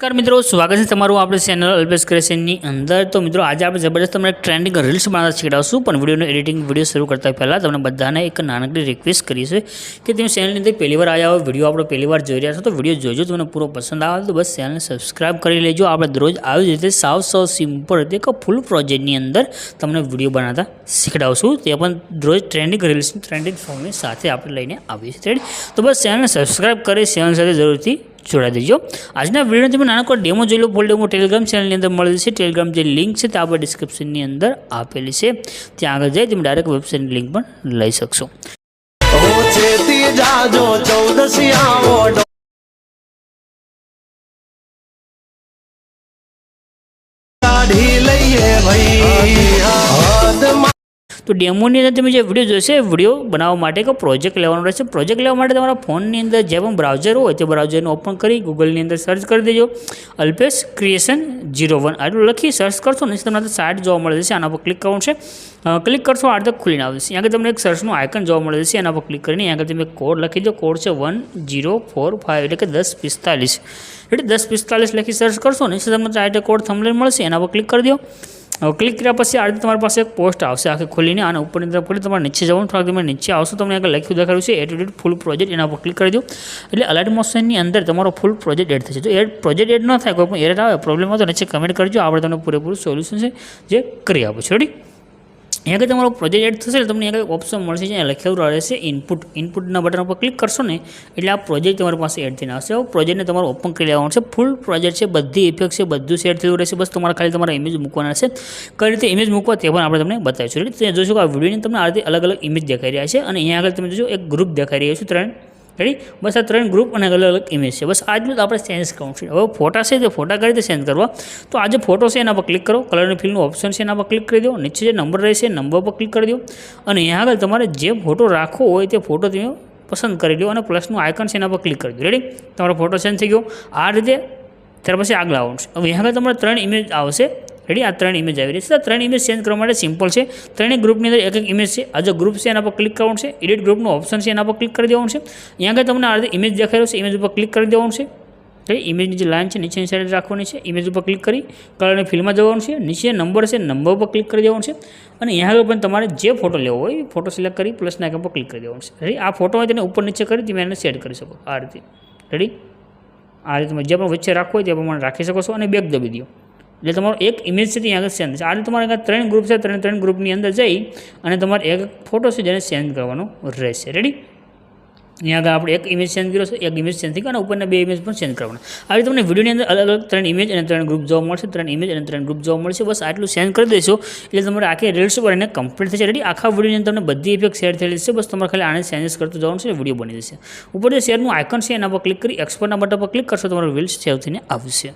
નમસ્કાર મિત્રો, સ્વાગત છે તમારું આપણે ચેનલ અલ્પેશ ક્રેશનની અંદર. તો મિત્રો, આજે આપણે જબરદસ્ત તમને ટ્રેન્ડિંગ રીલ્સ બનાવતા શીખડાવશું, પણ વિડીયોનું એડિટિંગ વીડિયો શરૂ કરતા પહેલાં તમને બધાને એક નાનકડી રિક્વેસ્ટ કરી છે કે તમે ચેનલની અંદર પહેલી વાર આવ્યા હોય, વીડિયો આપણે પહેલી વાર જોઈ રહ્યા છો, તો વીડિયો જોજો, તમને પૂરો પસંદ આવે તો બસ ચેનલને સબસ્ક્રાઇબ કરી લેજો. આપણે દરરોજ આવી જ રીતે સાવ સાવ સિમ્પલ રીતે એક ફૂલ પ્રોજેક્ટની અંદર તમને વીડિયો બનાવતા શીખડાવશું. તે પણ દરરોજ ટ્રેન્ડિંગ રીલ્સ ટ્રેન્ડિંગ ફોર્મની સાથે આપણે લઈને આવીએ છીએ. તો બસ ચેનલને સબસ્ક્રાઇબ કરી ચેનલ સાથે જરૂરથી જોડાઈ દેજો. આજના વીડિયો તમે નાનકડો ડેમો જોઈ લો. ફૂલ ડેમો ટેલિગ્રામ ચેનલની અંદર મળેલી છે. ટેલિગ્રામ જે લિંક છે તે આપણે ડિસ્ક્રિપ્શનની અંદર આપેલી છે. ત્યાં આગળ જઈ તમે ડાયરેક્ટ વેબસાઇટની લિંક પણ લઈ શકશો. જાજો ચૌદસિયાઓ કાઢી તો ડેમોની અંદર તમે જે વીડિયો જોશે વીડિયો બનાવવા માટે એક પ્રોજેક્ટ લેવાનો રહેશે. પ્રોજેક્ટ લેવા માટે તમારા ફોનની અંદર જે પણ બ્રાઉઝર હોય, તે બ્રાઉઝરને ઓપન કરી ગૂગલની અંદર સર્ચ કરી દેજો. Alpesh creation zero one. આટલું લખી સર્ચ કરશો ને, તમને સાઇટ જોવા મળે છે આના પર ક્લિક કરવાનું છે. ક્લિક કરશો, આ રીતે ખુલીને આવશે આગળ તમને એક સર્ચનું આઇકન જોવા મળે છે એના પર ક્લિક કરીને આગળ તમે કોડ લખી દો. કોડ છે વન જીરો ફોર ફાઇવ એટલે કે દસ પિસ્તાલીસ. એટલે દસ પિસ્તાલીસ લખી સર્ચ કરશો ને તમને આ કોડ થંબલેલ મળશે. એના પર ક્લિક કરી દો. હવે ક્લિક કર્યા પછી આ રીતે તમારી પાસે એક પોસ્ટ આવશે, આખી ખોલીને અને ઉપરની તરફ ખોલી, તમારે નીચે જવાનું, થોડાક તમે નીચે આવશો, તમને આગળ લખ્યું દેખાડ્યું છે એટીટ્યુડ ફૂલ પ્રોજેક્ટ એના પર ક્લિક કરી દો. એટલે અલર્ટ મોશનની અંદર તમારો ફૂલ પ્રોજેક્ટ એડ થશે. જો એડ પ્રોજેક્ટ એડ ન થાય, કોઈ પણ એડ આવે પ્રોબ્લેમ હોય તો નીચે કમેન્ટ કરજો, આપણે તમને પૂરેપૂરું સોલ્યુશન છે, જે કરી આપું છું રેડી અહીંયા આગળ તમારો પ્રોજેક્ટ એડ થશે એટલે તમને આગળ ઓપ્શન મળશે જ્યાં લખેલું રહેશે ઇનપુટ ઇનપુટના બટન ઉપર ક્લિક કરશો ને, એટલે આ પ્રોજેક્ટ તમારી પાસે એડ થઈને આવશે. પ્રોજેક્ટને તમારે ઓપન કરી લેવાનું છે. ફૂલ પ્રોજેક્ટ છે, બધી ઇફેક્ટ છે, બધું સેટ થયું રહેશે. બસ તમારે ખાલી તમારા ઇમેજ મૂકવાના છે. કઈ રીતે ઇમેજ મૂકવા તે પણ આપણે તમને બતાવીશું. એટલે જોશો કે આ વિડીયોની તમને આ રીતે અલગ અલગ ઇમેજ દેખાઈ રહ્યા છે. અને અહીંયા આગળ તમે જોશો એક ગ્રુપ દેખાઈ રહ્યું છે ત્રણ. રેડી બસ આ ત્રણ ગ્રુપ અને અલગ અલગ ઇમેજ છે. બસ આજનું જ આપણે ચેન્જ કરવું છે. હવે ફોટા છે તે ફોટા કઈ રીતે ચેન્જ કરવા? તો આ જે ફોટો છે એના પર ક્લિક કરો. કલરની ફિલનું ઓપ્શન છે એના પર ક્લિક કરી દો. નીચે જે નંબર રહેશે નંબર પર ક્લિક કરી દો. અને અહીંયા આગળ તમારે જે ફોટો રાખવો હોય તે ફોટો તમે પસંદ કરી લો અને પ્લસનું આઇકન છે એના પર ક્લિક કરી દો. રેડી તમારો ફોટો ચેન્જ થઈ ગયો. આ રીતે ત્યાર પછી આગળ આવવાનું છે. હવે આગળ તમારે ત્રણ ઇમેજ આવશે. રેડી આ ત્રણ ઇમેજ આવી રહી છે. ત્રણ ઇમેજ ચેન્જ કરવા માટે સિમ્પલ છે. ત્રણેય ગ્રુપની અંદર એક એક ઇમેજ છે. આ જે ગ્રુપ છે, એના પર ક્લિક કરવાનું છે. એડિટ ગ્રુપનું ઓપ્શન છે, એના પર ક્લિક કરી દેવાનું છે. અહીંયા આગળ તમને આ ઇમેજ દેખાય છે. ઇમેજ ઉપર ક્લિક કરી દેવાનું છે. રેડી ઇમેજની જે લાઇન છે, નીચેની સાઈડ રાખવાની છે. ઇમેજ ઉપર ક્લિક કરી કલરની ફિલ્મમાં જવાનું છે. નીચે નંબર છે નંબર ઉપર ક્લિક કરી દેવાનું છે. અને અહીંયા આગળ પણ તમારે જે ફોટો લેવો હોય ફોટો સિલેક્ટ કરી પ્લસના આઇકન પર ક્લિક કરી દેવાનું છે. રેડી આ ફોટો હોય તેને ઉપર નીચે કરી તમે એને સેટ કરી શકો. આ રીતે. રેડી આ રીતે તમે જે પણ વચ્ચે રાખવો હોય તે પ્રમાણે રાખી શકો છો અને બેગ દબી દો. એટલે તમારો એક ઇમેજ છે ત્યાં આગળ સેન્ડ થશે આ રીતે તમારે આગળ ત્રણ ગ્રુપ છે, ત્રણ ત્રણ ગ્રુપની અંદર જઈ અને તમારે એક ફોટો છે જેને સેન્ડ કરવાનો રહેશે. રેડી અહીંયા આગળ આપણે એક ઇમેજ સેન્ડ કર્યો છે, એક ઇમેજ સેન્ડ થઈ ગયો અને ઉપરના બે ઇમેજ પણ સેન્ડ કરવાના. આવી તમને વિડીયોની અંદર અલગ અલગ ત્રણ ઇમેજ અને ત્રણ ગ્રુપ જોવા મળશે. ત્રણ ઇમેજ અને ત્રણ ગ્રુપ જોવા મળશે. બસ આટલું સેન્ડ કરી દેશો એટલે તમારે આખી રીલ્સ પર એને કમ્પ્લીટ થશે. રેડી આખા વિડીયોની અંદર તમને બધી ઇફેક્ટ શેર થયેલી છે. બસ તમારે ખાલી આને સેન્જ કરતું જવાનું છે વીડિયો બની જશે. ઉપર જે શેરનું આઇકન છે એના પર ક્લિક કરી એક્સપોર્ટના બટન પર ક્લિક કરશો, તમારો રીલ્સ સેવ થઈને આવશે.